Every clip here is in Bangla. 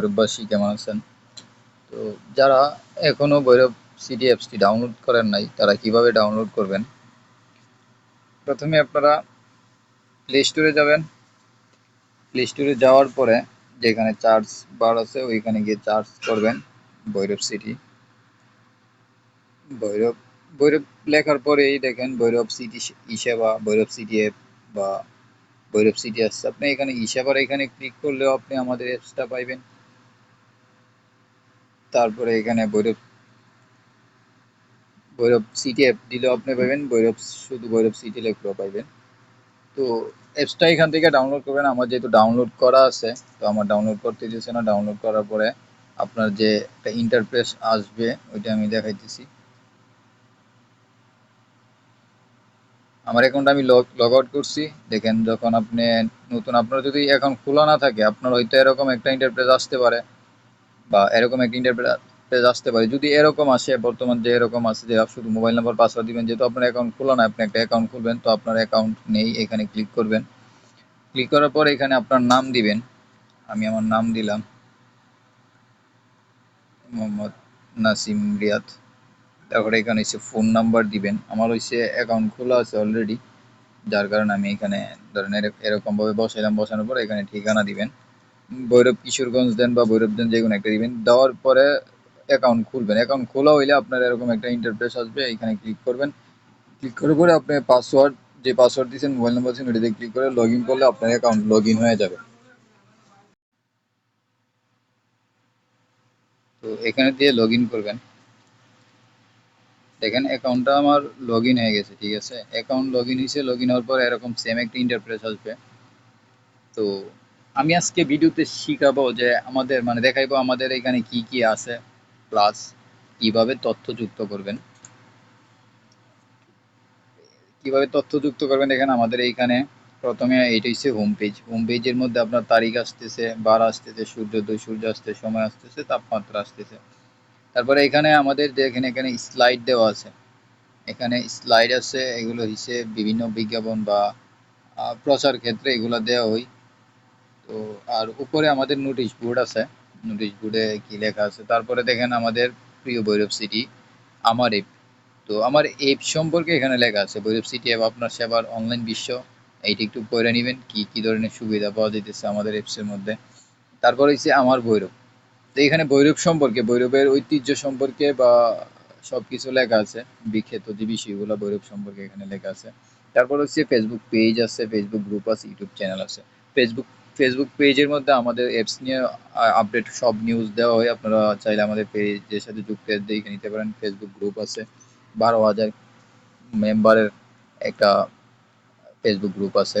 ভৈরববাসী কেমন আছেন? তো যারা এখনও ভৈরব সিটি অ্যাপসটি ডাউনলোড করেন নাই, তারা কীভাবে ডাউনলোড করবেন? প্রথমে আপনারা প্লে স্টোরে যাবেন। প্লে স্টোরে যাওয়ার পরে যেখানে চার্জ বার আছে, ওইখানে গিয়ে চার্জ করবেন ভৈরব সিটি। ভৈরব ভৈরব লেখার পরেই দেখেন ভৈরব সিটি ই সেবা ভৈরব সিটি অ্যাপ বা ভৈরব সিটি আসছে আপনি এখানে ই সেবার এখানে ক্লিক করলেও আপনি আমাদের অ্যাপসটা পাইবেন। তারপরে এখানে ভৈরব ভৈরব সিটি অ্যাপ দিলেও আপনি পাবেন, ভৈরব শুধু ভৈরব সিটি লেখলেও পাইবেন। তো অ্যাপসটা এখান থেকে ডাউনলোড করবেন। আমার যেহেতু ডাউনলোড করা আছে, তো আমার ডাউনলোড করতে দিয়েছে না। ডাউনলোড করার পরে আপনার যে একটা ইন্টারপ্রেস আসবে, ওইটা আমি দেখাইতেছি। আমার অ্যাকাউন্ট আমি লগ লগ আউট করছি। দেখেন যখন আপনি নতুন, আপনার যদি অ্যাকাউন্ট খোলা না থাকে, আপনার হয়তো এরকম একটা ইন্টারপ্রেস আসতে পারে। বা এরকম একটা ইন্টারপ্রেস আসতে পারে। যদি এরকম আসে, বর্তমান যে এরকম আছে যে শুধু মোবাইল নাম্বার পাসওয়ার্ড দিবেন, যেহেতু আপনার অ্যাকাউন্ট খোলা না, আপনি একটা অ্যাকাউন্ট খুলবেন, তো আপনার অ্যাকাউন্ট নেই, এখানে ক্লিক করবেন। ক্লিক করার পর এখানে আপনার নাম দিবেন। আমি আমার নাম দিলাম। মোহাম্মদ নাসিম রিয়াদ। তারপরে এখানে হচ্ছে ফোন নাম্বার দিবেন। আমার হচ্ছে অ্যাকাউন্ট খোলা আছে অলরেডি যার কারণে আমি এখানে ধরেন এরকমভাবে বসাইলাম, বসানোর পর এখানে ঠিকানা দিবেন। ভৈরব কিশোরগঞ্জ দেন বা ভৈরব দেন যে কোনো একটা দিবেন দেওয়ার পরে অ্যাকাউন্ট খুলবেন। অ্যাকাউন্ট খোলা হইলে আপনার এরকম একটা ইন্টারফেস আসবে এখানে ক্লিক করবেন। ক্লিক করার পরে আপনি পাসওয়ার্ড যে পাসওয়ার্ড দিয়েছেন মোবাইল নাম্বার দিয়েছেন, ওটাতে ক্লিক করে লগ ইন করলে আপনার অ্যাকাউন্ট লগ ইন হয়ে যাবে। তো এখানে দিয়ে লগ ইন করবেন। দেখেন অ্যাকাউন্টটা আমার লগ ইন হয়ে গেছে, ঠিক আছে? অ্যাকাউন্ট লগ ইন হয়েছে লগ ইন হওয়ার পর এরকম সেম একটা ইন্টারফেস আসবে। তো আমি আজকে ভিডিওতে শিখাবো যে আমাদের মানে দেখাইবো আমাদের এখানে কি কি আছে প্লাস কীভাবে তথ্য যুক্ত করবেন। কীভাবে তথ্য যুক্ত করবেন দেখেন আমাদের এইখানে। প্রথমে এটা হচ্ছে হোম পেজ হোম পেজের মধ্যে আপনার তারিখ আসতেছে, বার আসতেছে সূর্যোদয় সূর্য আসতে সময় আসতেছে, তাপমাত্রা আসতেছে। তারপরে এখানে আমাদের দেখেন এখানে স্লাইড দেওয়া আছে। এখানে স্লাইড আছে, এগুলো হচ্ছে বিভিন্ন বিজ্ঞাপন বা প্রচার ক্ষেত্রে এগুলো দেওয়া হয়। তো, আর উপরে আমাদের নোটিশ বোর্ড আছে। নোটিশ বোর্ডে কি লেখা আছে? তারপরে দেখেন আমাদের প্রিয় ভৈরব সিটি আমার এপ তো, আমার এপ সম্পর্কে এখানে লেখা আছে, ভৈরব সিটি অ্যাপ আপনার সেবার অনলাইন বিশ্ব। এইটি একটু পড়ে নেবেন, কি কি ধরনের সুবিধা পাওয়া যেতেছে আমাদের অ্যাপসের মধ্যে। তারপর হচ্ছে আমার ভৈরব। তো এখানে ভৈরব সম্পর্কে, ভৈরবের ঐতিহ্য সম্পর্কে বা সব কিছু লেখা আছে, বিখ্যাত যে বিষয়গুলো ভৈরব সম্পর্কে এখানে লেখা আছে। তারপর হচ্ছে ফেসবুক পেজ আছে ফেসবুক গ্রুপ আছে ইউটিউব চ্যানেল আছে। ফেসবুক ফেসবুক পেজের মধ্যে আমাদের অ্যাপস নিয়ে আপডেট সব নিউজ দেওয়া হয়। আপনারা চাইলে আমাদের পেজের সাথে যুক্ত দেখে নিতে পারেন। ফেসবুক গ্রুপ আছে, বারো হাজার মেম্বারের একটা ফেসবুক গ্রুপ আছে।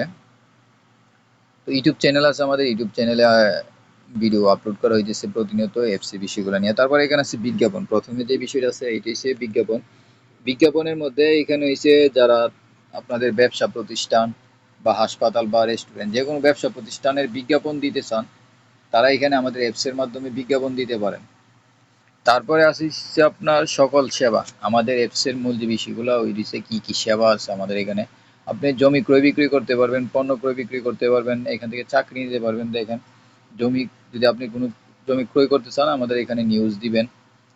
তো ইউটিউব চ্যানেল আছে আমাদের। ইউটিউব চ্যানেলে ভিডিও আপলোড করা হয়েছে প্রতিনিয়ত এফসি বিষয়গুলো নিয়ে। তারপর এখানে আছে বিজ্ঞাপন। প্রথমে যে বিষয়টা আছে এটি হচ্ছে বিজ্ঞাপন। বিজ্ঞাপনের মধ্যে এখানে হচ্ছে যারা আপনাদের ব্যবসা প্রতিষ্ঠান বা হাসপাতাল বা রেস্টুরেন্ট যে কোনো ব্যবসা প্রতিষ্ঠানের বিজ্ঞাপন দিতে চান, তারা এখানে আমাদের অ্যাপসের মাধ্যমে বিজ্ঞাপন দিতে পারেন। তারপরে আসছে আপনার সকল সেবা। আমাদের অ্যাপসের মূল যে বিষয়গুলো, ওই দিচ্ছে কী কী সেবা আছে আমাদের এখানে। আপনি জমি ক্রয় বিক্রি করতে পারবেন, পণ্য ক্রয় বিক্রি করতে পারবেন, এখান থেকে চাকরি নিতে পারবেন, দেখেন। জমি, যদি আপনি কোনো জমি ক্রয় করতে চান, আমাদের এখানে নিউজ দিবেন।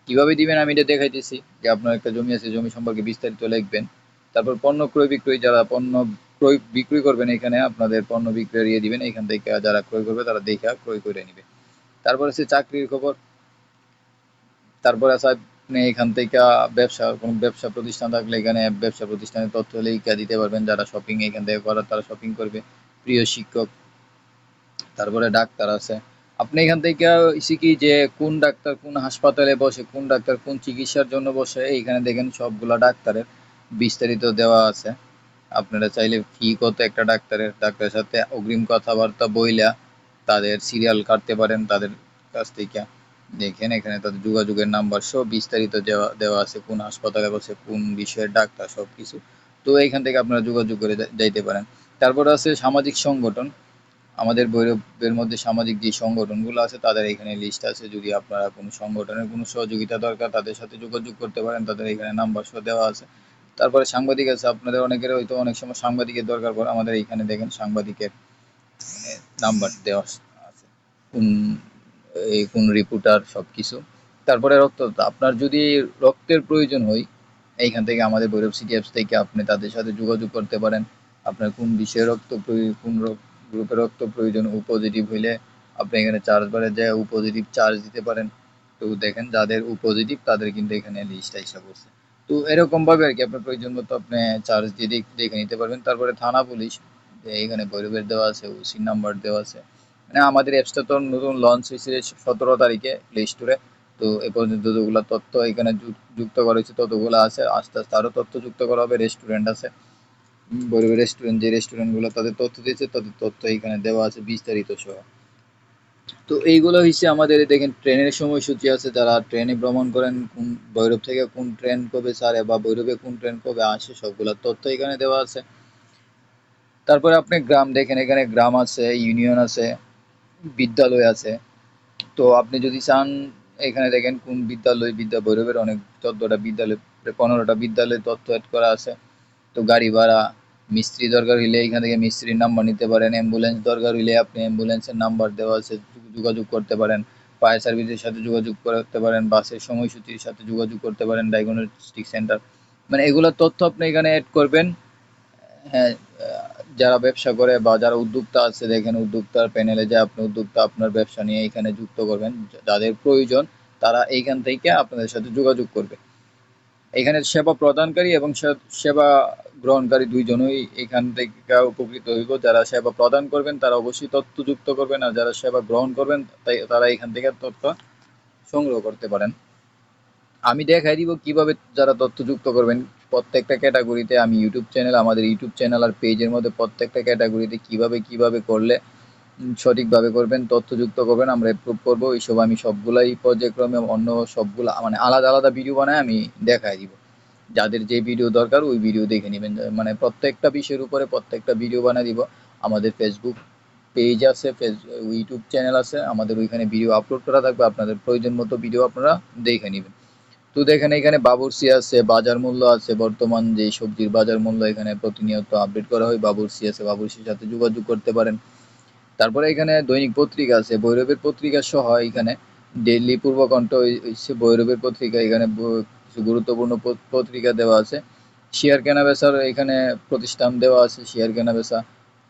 কীভাবে দিবেন আমি এটা দেখাইতেছি। যে আপনার একটা জমি আছে, জমি সম্পর্কে বিস্তারিত লিখবেন। তারপর পণ্য ক্রয় বিক্রয়, যারা পণ্য ক্রয়, বিক্রয় করবেন এখানে, আপনাদের পণ্য বিক্রয় দিয়ে দিবেন, এখান থেকে যারা ক্রয় করবে তারা দেখা ক্রয় করে নেবে। তারপর আছে চাকরির খবর। তারপর আছে আপনি এখান থেকে ব্যবসা, কোনো ব্যবসা প্রতিষ্ঠান থাকলে এখানে ব্যবসা প্রতিষ্ঠানের তথ্য লেখা দিতে পারবেন। যারা শপিং এখান থেকে করার, তারা শপিং করবে। প্রিয় শিক্ষক, তারপরে ডাক্তার আছে। আপনি এখান থেকে কি যে কোন ডাক্তার কোন হাসপাতালে বসে, কোন ডাক্তার কোন চিকিৎসার জন্য বসে, এইখানে দেখেন সবগুলা ডাক্তারের বিস্তারিত দেওয়া আছে। আপনারা চাইলে ফি কত একটা ডাক্তারের ডাক্তারের সাথে অগ্রিম কথাবার্তা বইলা তাদের সিরিয়াল কাটতে পারেন, তাদের কাছ থেকে। দেখেন, এখানে তাদের যোগাযোগের নাম্বার সব বিস্তারিত দেওয়া দেওয়া আছে, কোন হাসপাতালে বসে, কোন বিষয়ের ডাক্তার সব কিছু তো এখান থেকে আপনারা যোগাযোগ করে যাইতে পারেন। তারপর আছে সামাজিক সংগঠন। আমাদের ভৈরবের মধ্যে সামাজিক যে সংগঠনগুলো আছে, তাদের এখানে লিস্ট আছে। যদি আপনারা কোনো সংগঠনের কোনো সহযোগিতা দরকার, তাদের সাথে যোগাযোগ করতে পারেন। তাদের এখানে নাম্বার সহ দেওয়া আছে। তারপরে সাংবাদিক আছে, আপনাদের অনেকের হয়তো অনেক সময় সাংবাদিকের দরকার পড়ে। আমাদের এখানে দেখেন সাংবাদিকের নাম্বার দেওয়া আছে। কোন, এই কোন রিপোর্টার সব কিছু তারপরে রক্ত আপনার যদি রক্তের প্রয়োজন হয়, এইখান থেকে আমাদের ভৈরব সিটি অ্যাপস থেকে আপনি তাদের সাথে যোগাযোগ করতে পারেন। আপনার কোন বিষয়ে রক্ত কোন গ্রুপের রক্ত প্রয়োজন ও পজিটিভ হইলে আপনি এখানে চার্জ বারে যায় ও পজিটিভ চার্জ দিতে পারেন। তো দেখেন, যাদের ও পজিটিভ তাদের কিন্তু এখানে লিস্ট আইসা করছে তো এরকম ভাবে আর কি আপনার প্রয়োজন মতো আপনি চার্জ দিয়ে দেখে নিতে পারবেন। তারপরে থানা পুলিশ এখানে ভৈরবের দেওয়া আছে ওসির নাম্বার দেওয়া আছে। মানে আমাদের অ্যাপসটা তো নতুন লঞ্চ হয়েছে সতেরো তারিখে প্লে স্টোরে তো এ পর্যন্ত যতগুলো তথ্য এখানে যুক্ত করা হয়েছে, ততগুলো আছে। আস্তে আস্তে আরও তথ্য যুক্ত করা হবে রেস্টুরেন্ট আছে। ভৈরবের রেস্টুরেন্ট যে রেস্টুরেন্টগুলো তাদের তথ্য দিয়েছে, তাদের তথ্য এখানে দেওয়া আছে, বিস্তারিত সহ। তো এইগুলো হচ্ছে আমাদের, দেখেন, ট্রেনের সময়সূচি আছে, যারা ট্রেনে ভ্রমণ করেন, কোন ভৈরব থেকে কোন ট্রেন কবে ছাড়ে বা ভৈরবে কোন ট্রেন কবে আসে, সবগুলো তথ্য এখানে দেওয়া আছে। তারপরে আপনি গ্রাম, দেখেন, এখানে গ্রাম আছে, ইউনিয়ন আছে, বিদ্যালয় আছে। তো আপনি যদি চান, এখানে দেখেন, কোন বিদ্যালয়, বিদ্যা ভৈরবের অনেক চোদ্দটা বিদ্যালয়, পনেরোটা বিদ্যালয় তথ্য অ্যাড করা আছে। তো গাড়ি ভাড়া মিস্ত্রি দরকার হইলে এখান থেকে মিস্ত্রির নাম্বার নিতে পারেন অ্যাম্বুলেন্স দরকার হইলে আপনি অ্যাম্বুলেন্সের নাম্বার দেওয়া আছে, যোগাযোগ করতে পারেন। ফায়ার সার্ভিসের সাথে যোগাযোগ করতে পারেন বাসের সময়সূচির সাথে যোগাযোগ করতে পারেন ডায়াগনস্টিক সেন্টার মানে এগুলো তথ্য আপনি এখানে অ্যাড করবেন। হ্যাঁ যারা ব্যবসা করে বা যারা উদ্যোক্তা আছে, দেখেন উদ্যোক্তার প্যানেলে যে আপনি উদ্যোক্তা আপনার ব্যবসা নিয়ে এখানে যুক্ত করবেন। যাদের প্রয়োজন, তারা এইখান থেকে আপনাদের সাথে যোগাযোগ করবে। এখানে সেবা প্রদানকারী এবং সেবা গ্রহণকারী দুইজনই এখান থেকে উপকৃত হইব। যারা সেবা প্রদান করবেন, তারা অবশ্যই তথ্য যুক্ত করবেন আর যারা সেবা গ্রহণ করবেন, তাই তারা এখান থেকে তথ্য সংগ্রহ করতে পারেন। আমি দেখাই দিব কীভাবে যারা তথ্য যুক্ত করবেন। প্রত্যেকটা ক্যাটাগরিতে আমি ইউটিউব চ্যানেল, আমাদের ইউটিউব চ্যানেল আর পেজের মধ্যে প্রত্যেকটা ক্যাটাগরিতে কীভাবে কীভাবে করলে সঠিকভাবে করবেন, তথ্যযুক্ত করবেন, আমরা এপ্রুভ করব। এইসব আমি সবগুলাই পর্যায়ক্রমে অন্য সবগুলা মানে আলাদা আলাদা ভিডিও বানায় আমি দেখাই দিব। যাদের যে ভিডিও দরকার, ওই ভিডিও দেখে নেবেন। মানে প্রত্যেকটা বিষয়ের উপরে প্রত্যেকটা ভিডিও বানিয়ে দিব। আমাদের ফেসবুক পেজ আছে ইউটিউব চ্যানেল আছে, আমাদের ওইখানে ভিডিও আপলোড করা থাকবে। আপনাদের প্রয়োজন মতো ভিডিও আপনারা দেখে নেবেন। তো দেখেন, এখানে বাবুরসি আছে, বাজার মূল্য আছে। বর্তমান যে সবজির বাজার মূল্য এখানে প্রতিনিয়ত আপডেট করা হয়। বাবুরসি আছে, বাবুরসির সাথে যোগাযোগ করতে পারেন। তারপরে এখানে দৈনিক পত্রিকা আছে, ভৈরবের পত্রিকা সহ এখানে ডেইলি পূর্বকণ্ঠ হচ্ছে ভৈরবের পত্রিকা, এখানে কিছু গুরুত্বপূর্ণ পত্রিকা দেওয়া আছে। শেয়ার কেনা বেচার এখানে প্রতিষ্ঠান দেওয়া আছে, শেয়ার কেনা বেচা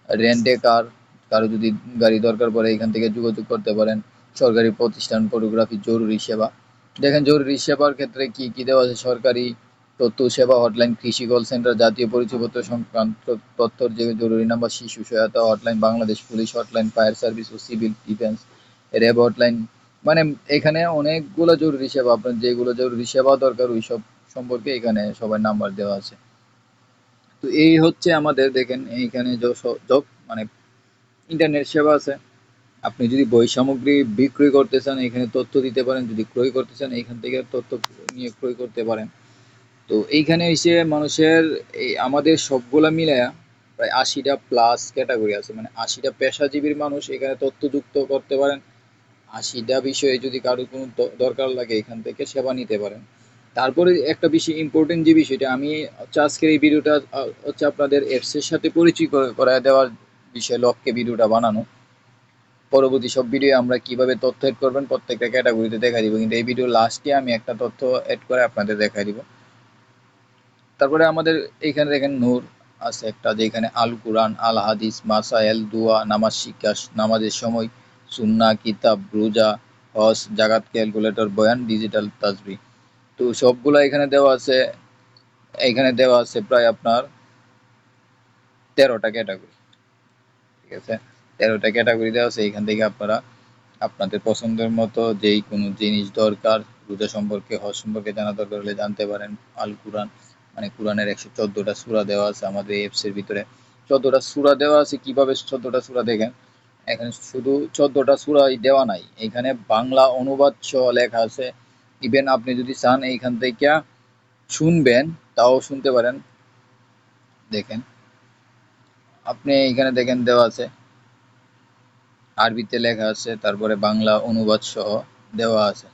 রেন্টে কার, কারও যদি গাড়ি দরকার পড়ে এখান থেকে যোগাযোগ করতে পারেন। সরকারি প্রতিষ্ঠান ফটোগ্রাফি জরুরি সেবা। দেখেন জরুরি সেবার ক্ষেত্রে কি কি দেওয়া আছে সরকারি তথ্য সেবা হটলাইন, কৃষি কল সেন্টার, জাতীয় পরিচয়পত্র সংক্রান্ত তথ্যর যে জরুরি নাম্বার শিশু সহায়তা hotline, Bangladesh police hotline, fire service ও সিভিল ডিফেন্স, র্যাব হটলাইন। মানে এখানে অনেকগুলো জরুরি সেবা, আপনার যেগুলো জরুরি সেবা দরকার, ওই সব সম্পর্কে এখানে সবার নাম্বার দেওয়া আছে। তো এই হচ্ছে আমাদের, দেখেন এইখানে যত মানে ইন্টারনেট সেবা আছে। আপনি যদি বই সামগ্রী বিক্রয় করতে চান, এখানে তথ্য দিতে পারেন, যদি ক্রয় করতে চান, এখান থেকে তথ্য নিয়ে ক্রয় করতে পারেন। তো এইখানে এসে মানুষের এই আমাদের সবগুলা মিলায়া প্রায় আশিটা প্লাস ক্যাটাগরি আছে। মানে আশিটা পেশাজীবীর মানুষ এখানে তথ্য যুক্ত করতে পারেন। আশিটা বিষয়ে যদি কারোর কোনো দরকার লাগে এখান থেকে সেবা নিতে পারেন। তারপরে একটা বিষয় ইম্পর্টেন্ট যে বিষয়টা, আমি আজকের এই ভিডিওটা হচ্ছে আপনাদের অ্যাপসের সাথে পরিচয় করে- করায় দেওয়ার বিষয়ে লক্ষ্যে ভিডিওটা বানানো। পরবর্তী সব ভিডিও আমরা কীভাবে তথ্য এড করবেন প্রত্যেকটা ক্যাটাগরিতে দেখা দিব। কিন্তু এই ভিডিও লাস্টে আমি একটা তথ্য এড করে আপনাদের দেখাই দিব। তারপরে আমাদের এইখানে দেখেন নূর আছে একটা যেখানে আল কুরআন আল হাদিস মাসাইল দোয়া, নামাজ শিক্ষা, নামাজের সময় সুন্না, কিতাব, রোজা, হজ জাগাত ক্যালকুলেটর, বয়ান, ডিজিটাল তাজবি। তো সবগুলা এখানে দেওয়া আছে, এখানে দেওয়া আছে প্রায় আপনার তেরোটা ক্যাটাগরি। ঠিক আছে? তেরোটা ক্যাটাগরি দেওয়া আছে, এখান থেকে আপনারা আপনাদের পছন্দের মতো যেই কোনো জিনিস দরকার, রোজা সম্পর্কে, হজ সম্পর্কে জানা দরকার হলে জানতে পারেন আল কুরআন মানে কোরআনের একশো চোদ্দটা সূরা দেওয়া আছে আমাদের এই অ্যাপসের ভিতরে। চোদ্দটা সূরা দেওয়া আছে, কীভাবে চোদ্দটা সূরা দেখেন? এখানে শুধু চোদ্দটা সূরাই দেওয়া নাই, এখানে বাংলা অনুবাদ সহ লেখা আছে। ইভেন আপনি যদি চান এইখান থেকে শুনবেন, তাও শুনতে পারেন। দেখেন, আপনি এখানে দেখেন দেওয়া আছে। আরবিতে লেখা আছে, তারপরে বাংলা অনুবাদ সহ দেওয়া আছে।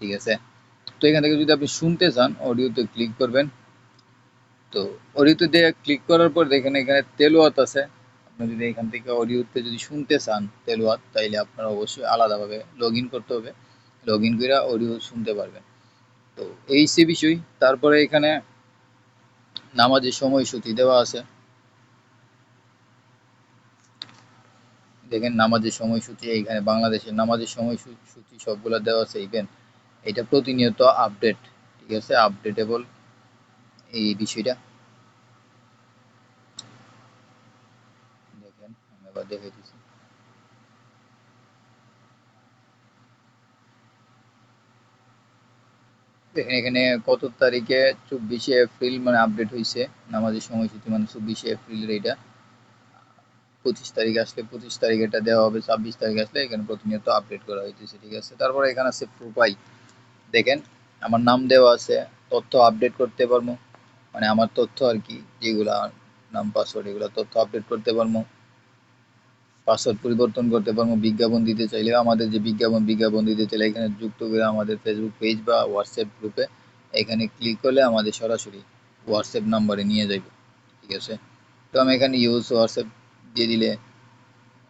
ঠিক আছে? তো এখান থেকে যদি আপনি শুনতে চান অডিওতে ক্লিক করবেন। তো অডিওতে দিয়ে ক্লিক করার পর দেখেন এখানে তেলোয়াত আছে। আপনি যদি এখান থেকে অডিওতে যদি শুনতে চান তেলোয়াত তাইলে আপনার অবশ্যই আলাদাভাবে লগ ইন করতে হবে। লগ ইন করে অডিও শুনতে পারবেন। তো এই সে বিষয়। তারপরে এখানে নামাজের সময়সূচি দেওয়া আছে। দেখেন নামাজের সময়সূচি, এইখানে বাংলাদেশের নামাজের সময়সূচি সবগুলো দেওয়া আছে ইভেন এটা প্রতিনিয়ত আপডেট ঠিক আছে? আপডেটেবল এই বিষয়টা। দেখেন, আমি আবার দেখে দিচ্ছি। দেখেন, এখানে কত তারিখে চব্বিশে এপ্রিল মানে আপডেট হয়েছে নামাজের সময়সূচি মানে চব্বিশে এপ্রিলের এটা পঁচিশ তারিখ আসলে, পঁচিশ তারিখ এটা দেওয়া হবে, ছাব্বিশ তারিখ আসলে এখানে প্রতিনিয়ত আপডেট করা হইতেছে, ঠিক আছে? তারপরে এখানে আছে প্রোফাইল দেখেন, আমার নাম দেওয়া আছে, তথ্য আপডেট করতে পারব। মানে আমার তথ্য আর কি, যেগুলা নাম পাসওয়ার্ড এগুলো তথ্য আপডেট করতে পারব। পাসওয়ার্ড পরিবর্তন করতে পারব, বিজ্ঞাপন দিতে চাইলে আমাদের যে বিজ্ঞাপন বিজ্ঞাপন দিতে চাইলে এখানে যুক্ত করে আমাদের ফেসবুক পেজ বা হোয়াটসঅ্যাপ গ্রুপে এখানে ক্লিক করলে আমাদের সরাসরি হোয়াটসঅ্যাপ নাম্বারে নিয়ে যাবে ঠিক আছে? তো আমি এখানে ইউজ হোয়াটসঅ্যাপ দিয়ে দিলে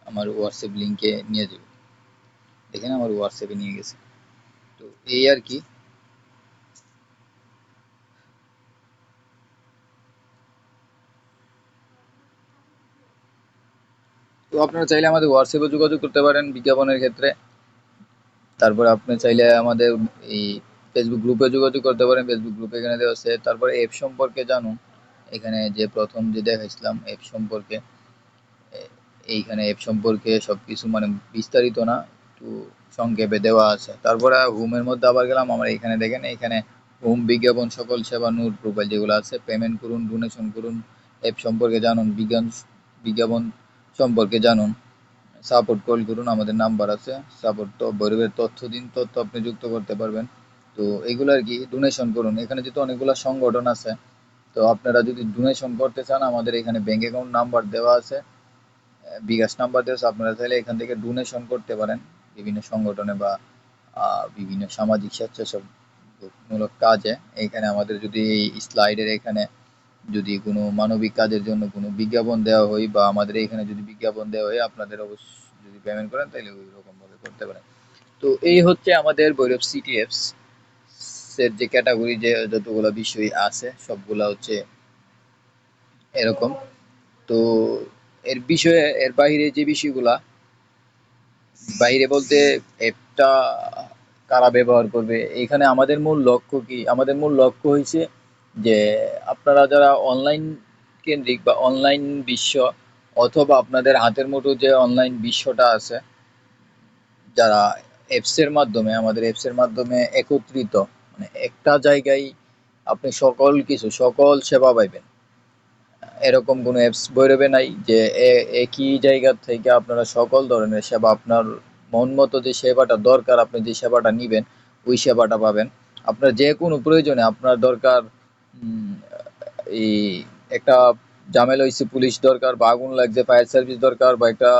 আমার হোয়াটসঅ্যাপ লিঙ্কে নিয়ে যাবে দেখেন আমার হোয়াটসঅ্যাপে নিয়ে গেছে। তো এই আর কি। তো আপনারা চাইলে আমাদের হোয়াটসঅ্যাপে যোগাযোগ করতে পারেন বিজ্ঞাপনের ক্ষেত্রে। তারপরে আপনি চাইলে আমাদের এই ফেসবুক গ্রুপে যোগাযোগ করতে পারেন। ফেসবুক গ্রুপে এখানে দেওয়া আছে। তারপরে অ্যাপ সম্পর্কে জানুন। এখানে যে প্রথম যে দেখাইছিলাম অ্যাপ সম্পর্কে এইখানে অ্যাপ সম্পর্কে সব কিছু মানে বিস্তারিত না। একটু সংক্ষেপে দেওয়া আছে। তারপরে হোমের মধ্যে আবার গেলাম, আমরা এখানে দেখেন, এখানে হোম, বিজ্ঞাপন সকল সেবা, নূর প্রোফাইল যেগুলো আছে পেমেন্ট করুন ডোনেশন করুন অ্যাপ সম্পর্কে জানুন, বিজ্ঞান, বিজ্ঞাপন সম্পর্কে জানুন সাপোর্ট কল করুন, আমাদের নাম্বার আছে সাপোর্ট তো গরিবের তথ্য দিন, তথ্য আপনি যুক্ত করতে পারবেন। তো এগুলো আর কি ডোনেশন করুন। এখানে যেহেতু অনেকগুলো সংগঠন আছে, তো আপনারা যদি ডোনেশন করতে চান, আমাদের এখানে ব্যাঙ্ক অ্যাকাউন্ট নাম্বার দেওয়া আছে বিকাশ নাম্বার দেওয়া আছে, আপনারা চাইলে এখান থেকে ডোনেশন করতে পারেন। বিভিন্ন সংগঠনে বা বিভিন্ন সামাজিক স্বেচ্ছাসেবমূলক কাজে। এখানে আমাদের যদি এই স্লাইডের এখানে যদি কোনো মানবিক কাজের জন্য কোনো বিজ্ঞাপন দেওয়া হয় বা আমাদের এখানে যদি বিজ্ঞাপন দেওয়া হয়, আপনাদের অবশ্যই যদি পেমেন্ট করেন তাহলে ওই রকমভাবে করতে পারেন। তো এই হচ্ছে আমাদের ভৈরব সিটিএফস এর যে ক্যাটাগরি যে যতগুলো বিষয় আছে, সবগুলা হচ্ছে এরকম। তো এর বিষয়ে, এর বাইরে যে বিষয়গুলা বাইরে বলতে অ্যাপটা কারা ব্যবহার করবে? এখানে আমাদের মূল লক্ষ্য কি? আমাদের মূল লক্ষ্য হয়েছে যে আপনারা যারা অনলাইন কেন্দ্রিক বা অনলাইন বিশ্ব অথবা আপনাদের হাতের মুঠো যে অনলাইন বিশ্বটা আছে, যারা অ্যাপসের মাধ্যমে, আমাদের অ্যাপসের মাধ্যমে একত্রিত মানে একটা জায়গায় আপনি সকল কিছু, সকল সেবা পাইবেন। এরকম কোনো অ্যাপস বৈরবে নাই যে একই জায়গা থেকে আপনারা সকল ধরনের সেবা, আপনার মন মতো যে সেবাটা দরকার, আপনি যে সেবাটা নেবেন, ওই সেবাটা পাবেন। আপনার যে কোনো প্রয়োজনে আপনার দরকার এই একটা ঝামেলা হয়েছে পুলিশ দরকার বা আগুন লাগছে ফায়ার সার্ভিস দরকার বা একটা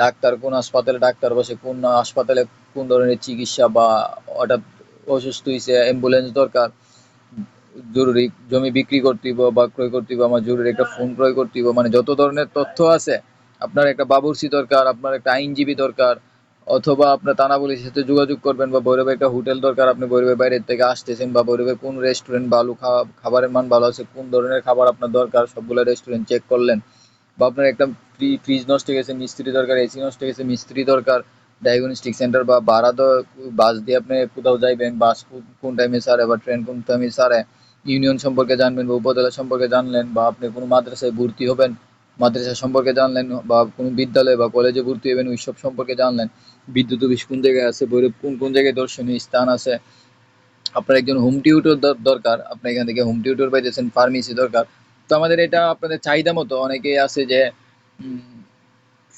ডাক্তার কোন হাসপাতালে ডাক্তার বসে, কোন হাসপাতালে কোন ধরনের চিকিৎসা বা হঠাৎ অসুস্থ হয়েছে অ্যাম্বুলেন্স দরকার জরুরি, জমি বিক্রি করতে বা ক্রয় করতে আমার জরুরি একটা ফোন ক্রয় করতে মানে যত ধরনের তথ্য আছে, আপনার একটা বাবুর্চি দরকার, আপনার একটা আইনজীবী দরকার, অথবা আপনার থানা পুলিশের সাথে যোগাযোগ করবেন বা ভৈরবে একটা হোটেল দরকার, আপনি ভৈরবের বাইরের থেকে আসতেছেন বা ভৈরবের কোন রেস্টুরেন্ট ভালো খাবারের মান ভালো আছে, কোন ধরনের খাবার আপনার দরকার, সবগুলো রেস্টুরেন্ট চেক করলেন, বা আপনার একটা ফ্রি ফ্রিজ নষ্ট গেছে, মিস্ত্রি দরকার এসি নষ্ট গেছে, মিস্ত্রি দরকার ডায়াগনস্টিক সেন্টার বা ভাড়া বাস দিয়ে আপনি কোথাও যাইবেন, বাস কোন টাইমে সারে বা ট্রেন কোন টাইমে সারে ইউনিয়ন সম্পর্কে জানবেন বা উপজেলা সম্পর্কে জানলেন বা আপনি কোনো মাদ্রাসায় ভর্তি হবেন, মাদ্রাসা সম্পর্কে জানলেন বা কোনো বিদ্যালয় বা কলেজে ভর্তি হবেন ওইসব সম্পর্কে জানলেন। বিদ্যুৎ অফিস কোন জায়গায় আছে ভৈরব কোন কোন জায়গায় দর্শনীয় স্থান আছে? আপনার একজন হোম টিউটর দরকার, আপনি এখান থেকে হোম টিউটর পাইতেছেন ফার্মেসি দরকার। তো আমাদের এটা আপনাদের চাহিদা মতো, অনেকেই আছে যে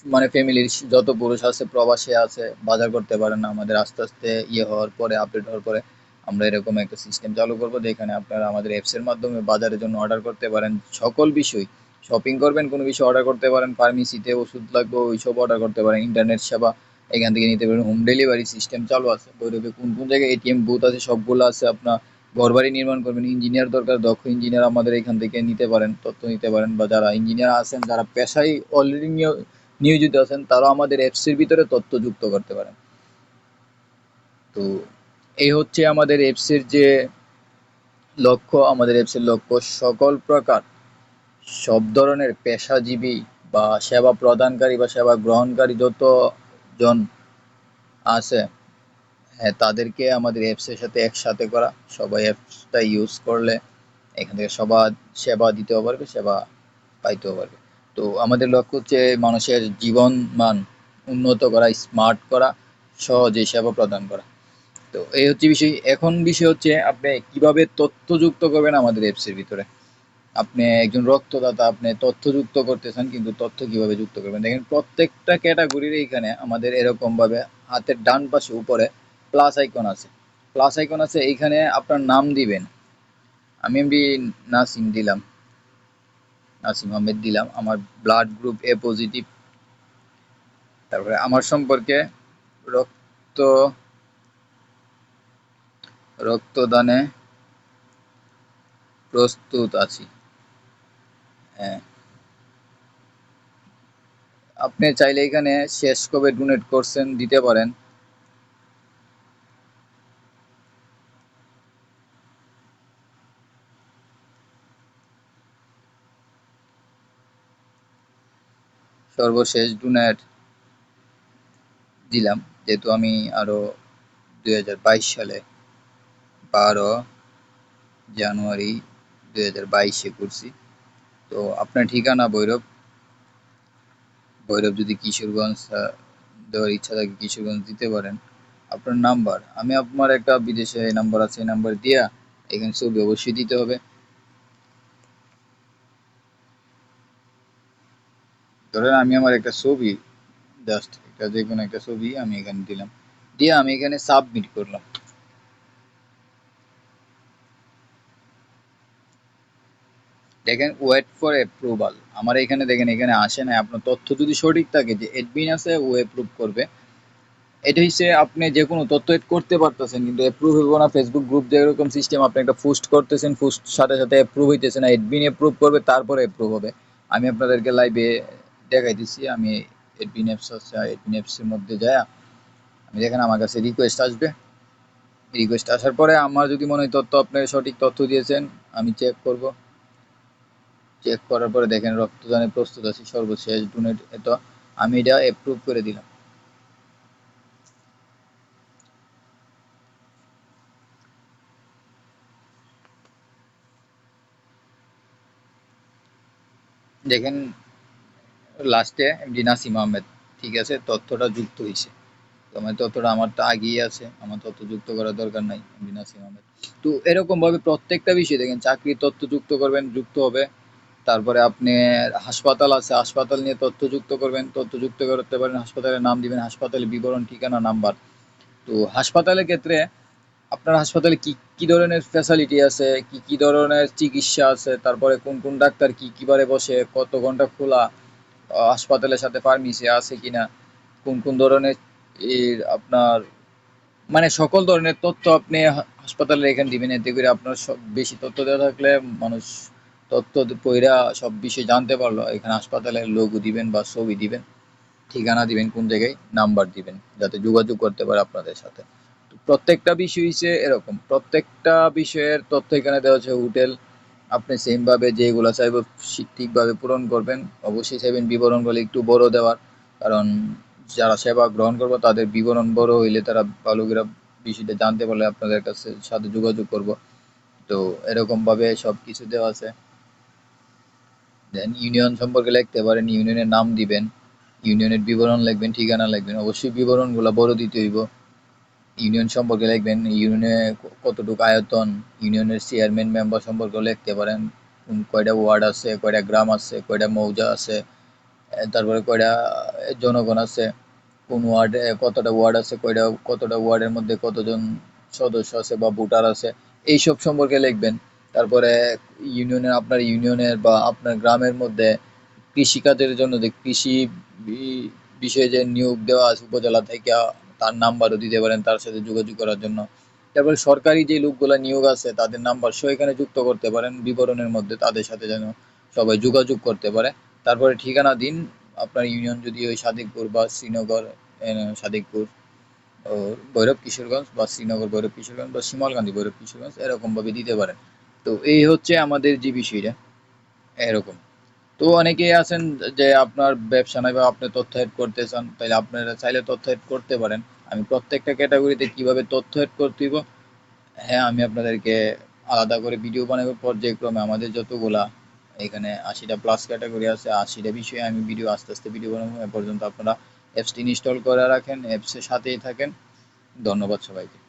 মানে ফ্যামিলির যত পুরুষ আছে, প্রবাসে আছে, বাজার করতে পারেন না, আমাদের আস্তে আস্তে ইয়ে হওয়ার পরে আপডেট হওয়ার পরে। আমরা এরকম একটা সিস্টেম চালু করব যেখানে আপনারা আমাদের অ্যাপসের মাধ্যমে বাজারের জন্য অর্ডার করতে পারেন সকল বিষয়। শপিং করবেন, কোনো বিষয় অর্ডার করতে পারেন ফার্মেসিতে ওষুধ লাগবে, ওইসব অর্ডার করতে পারেন ইন্টারনেট সেবা, এখান থেকে নিতে পারেন হোম ডেলিভারি সিস্টেম চালু আছে। ভৈরবে কোন কোন জায়গায় এটিএম বুথ আছে, সবগুলো আছে, আপনার ঘরবাড়ি নির্মাণ করবেন ইঞ্জিনিয়ার দরকার, দক্ষ ইঞ্জিনিয়ার আমাদের এখান থেকে নিতে পারেন, তথ্য নিতে পারেন, বা যারা ইঞ্জিনিয়ার আছেন, যারা পেশায় অলরেডি নিয়োজিত আছেন, তারাও আমাদের অ্যাপসের ভিতরে তথ্য যুক্ত করতে পারেন। তো এই হচ্ছে আমাদের অ্যাপসের যে লক্ষ্য, আমাদের অ্যাপসের লক্ষ্য সকল প্রকার সব ধরনের পেশাজীবী বা সেবা প্রদানকারী বা সেবা গ্রহণকারী যত জন আছে হ্যাঁ তাদেরকে আমাদের অ্যাপসের সাথে একসাথে করা। সবাই অ্যাপসটা ইউজ করলে এখান থেকে সবার সেবা দিতেও পারবে, সেবা পাইতেও পারবে। তো আমাদের লক্ষ্য হচ্ছে মানুষের জীবন মান উন্নত করা স্মার্ট করা, সহজে সেবা প্রদান করা। তো এই হচ্ছে বিষয়। এখন বিষয় হচ্ছে আপনি কীভাবে তথ্য যুক্ত করবেন আমাদের অ্যাপসের ভিতরে? আপনি একজন রক্তদাতা, আপনি তথ্য যুক্ত চান কিন্তু তথ্য কীভাবে যুক্ত করবেন? দেখেন, প্রত্যেকটা ক্যাটাগরির এইখানে আমাদের এরকম ভাবে হাতের ডান পাশে উপরে প্লাস আইকন আছে। প্লাস আইকন আছে, এইখানে আপনার নাম দিবেন। আমি এমনি নাসিম দিলাম। নাসিম আহমেদ দিলাম, আমার ব্লাড গ্রুপ এ পজিটিভ তারপরে আমার সম্পর্কে রক্ত রক্তদানে প্রস্তুত আছি। হ্যাঁ। আপনি চাইলে এখানে শেষ কবে ডোনেট করছেন দিতে পারেন। সর্বশেষ ডোনেট দিলাম, যেহেতু আমি আরও দুই হাজার বাইশ সালে বারো জানুয়ারি দুই হাজার বাইশে করছি। তো আপনার ঠিকানা ভৈরব। ভৈরব যদি কিশোরগঞ্জ দেওয়ার ইচ্ছা থাকে কিশোরগঞ্জ দিতে পারেন। আপনার নাম্বার, আমি আপনার একটা বিদেশে নাম্বার আছে, এই নাম্বার দিয়া এখানে ছবি অবশ্যই দিতে হবে। ধরেন আমি আমার একটা ছবি জাস্ট একটা যে কোনো একটা ছবি আমি এখানে দিলাম। দিয়ে আমি এখানে সাবমিট করলাম। দেখেন ওয়েট ফর অ্যাপ্রুভাল আমার এখানে দেখেন, এখানে আসে না আপনার তথ্য যদি সঠিক থাকে যে এডমিন আছে, ও অ্যাপ্রুভ করবে। এটা হিসেবে আপনি যে কোনো তথ্য এড করতে পারতেছেন, কিন্তু অ্যাপ্রুভ হইব না। ফেসবুক গ্রুপ যেরকম সিস্টেম আপনি একটা পোস্ট করতেছেন পোস্ট সাথে সাথে অ্যাপ্রুভ হইতেছে না। এডমিন অ্যাপ্রুভ করবে, তারপরে অ্যাপ্রুভ হবে। আমি আপনাদেরকে লাইভে দেখাই দিচ্ছি আমি এডমিন অ্যাপস আছে এডমিন অ্যাপসের মধ্যে যায় আমি দেখেন, আমার কাছে রিকোয়েস্ট আসবে। রিকোয়েস্ট আসার পরে আমার যদি মনে হয় তথ্য আপনার সঠিক তথ্য দিয়েছেন, আমি চেক করব। চেক করার পরে দেখেন রক্তদানে প্রস্তুত আছে, সর্বশেষ ডোনেট, এত আমি এটা অ্যাপ্রুভ করে দিলাম। দেখেন, লাস্টে এমডি নাসিম আহমেদ ঠিক আছে? তথ্যটা যুক্ত হয়েছে আমার তথ্যটা আমার তো আগেই আছে, আমার তথ্য যুক্ত করার দরকার নাই এমডি নাসিম আহমেদ তো এরকম ভাবে প্রত্যেকটা বিষয় দেখেন, চাকরির তথ্য যুক্ত করবেন, যুক্ত হবে। তারপরে আপনি হাসপাতাল আছে, হাসপাতাল নিয়ে তথ্য যুক্ত করবেন তথ্য যুক্ত করতে পারেন, হাসপাতালের নাম দিবেন, হাসপাতালের বিবরণ, ঠিকানা, নাম্বার। তো হাসপাতালের ক্ষেত্রে আপনার হাসপাতালে কি কি ধরনের ফ্যাসিলিটি আছে, কি কি ধরনের চিকিৎসা আছে, তারপরে কোন কোন ডাক্তার কি কিবারে বসে, কত ঘণ্টা খোলা হাসপাতালের সাথে ফার্মেসি আছে কিনা, কোন কোন ধরনের এর আপনার মানে সকল ধরনের তথ্য আপনি হাসপাতালে এখানে দিবেন, এতে করে আপনার সব বেশি তথ্য দেওয়া থাকলে মানুষ তথ্য পইরা সব বিষয়ে জানতে পারল। এখানে হাসপাতালের লোগো দিবেন বা ছবি দিবেন, ঠিকানা দিবেন, কোন জায়গায় নাম্বার দিবেন, যাতে যোগাযোগ করতে পারে আপনাদের সাথে। প্রত্যেকটা বিষয় হচ্ছে এরকম। প্রত্যেকটা বিষয়ের তথ্য এখানে দেওয়া হচ্ছে হোটেল, আপনি সেমভাবে যেগুলো চাইব ঠিকভাবে পূরণ করবেন। অবশ্যই চাইবেন বিবরণগুলো একটু বড় দেওয়ার, কারণ যারা সেবা গ্রহণ করব, তাদের বিবরণ বড় হইলে তারা ভালো বিষয়টা জানতে পারলে আপনাদের কাছে সাথে যোগাযোগ করব। তো এরকমভাবে সব কিছু দেওয়া আছে। দেন ইউনিয়ন সম্পর্কে লিখতে পারেন ইউনিয়নের নাম দিবেন ইউনিয়নের বিবরণ লিখবেন, ঠিকানা লিখবেন, অবশ্যই বিবরণগুলো বড় দিতে হইব। ইউনিয়ন সম্পর্কে লিখবেন ইউনিয়নে কতটুকু আয়তন ইউনিয়নের চেয়ারম্যান মেম্বার সম্পর্কে লিখতে পারেন। কোন কয়টা ওয়ার্ড আছে, কয়টা গ্রাম আছে, কয়টা মৌজা আছে তারপরে কয়টা জনগণ আছে, কোন ওয়ার্ডে কতটা ওয়ার্ড আছে, কয়টা, কতটা ওয়ার্ডের মধ্যে কতজন সদস্য আছে বা ভোটার আছে, এইসব সম্পর্কে লিখবেন। তারপরে ইউনিয়নের, আপনার ইউনিয়নের বা আপনার গ্রামের মধ্যে কৃষিকাজের জন্য যে কৃষি বিষয়ে যে নিয়োগ দেওয়া আছে উপজেলা থেকে, তার নাম্বারও দিতে পারেন, তার সাথে যোগাযোগ করার জন্য। তারপরে সরকারি যে লোকগুলা নিয়োগ আছে, তাদের নাম্বার সহ এখানে যুক্ত করতে পারেন, বিবরণের মধ্যে তাদের সাথে যেন সবাই যোগাযোগ করতে পারে। তারপরে ঠিকানা দিন, আপনার ইউনিয়ন যদি ওই সাদিকপুর বা শ্রীনগর সাদিকপুর ভৈরব কিশোরগঞ্জ বা শ্রীনগর, ভৈরব কিশোরগঞ্জ বা শিমলকান্দি ভৈরব কিশোরগঞ্জ, এরকমভাবে দিতে পারেন। তো এই হচ্ছে আমাদের যে বিষয়টা, এরকম। তো অনেকেই আছেন যে আপনার ব্যবসা নাই বা আপনি তথ্য অ্যাড করতে চান তাহলে আপনারা চাইলে তথ্য অ্যাড করতে পারেন। আমি প্রত্যেকটা ক্যাটাগরিতে কীভাবে তথ্য অ্যাড করতে হ্যাঁ আমি আপনাদেরকে আলাদা করে ভিডিও বানাবো। পর্যায়ক্রমে আমাদের যতগুলা এখানে আশিটা প্লাস ক্যাটাগরি আছে, আশিটা বিষয়ে আমি ভিডিও আস্তে আস্তে ভিডিও বানাবো। এ পর্যন্ত আপনারা অ্যাপসটি ইনস্টল করে রাখেন অ্যাপসের সাথেই থাকেন। ধন্যবাদ সবাইকে।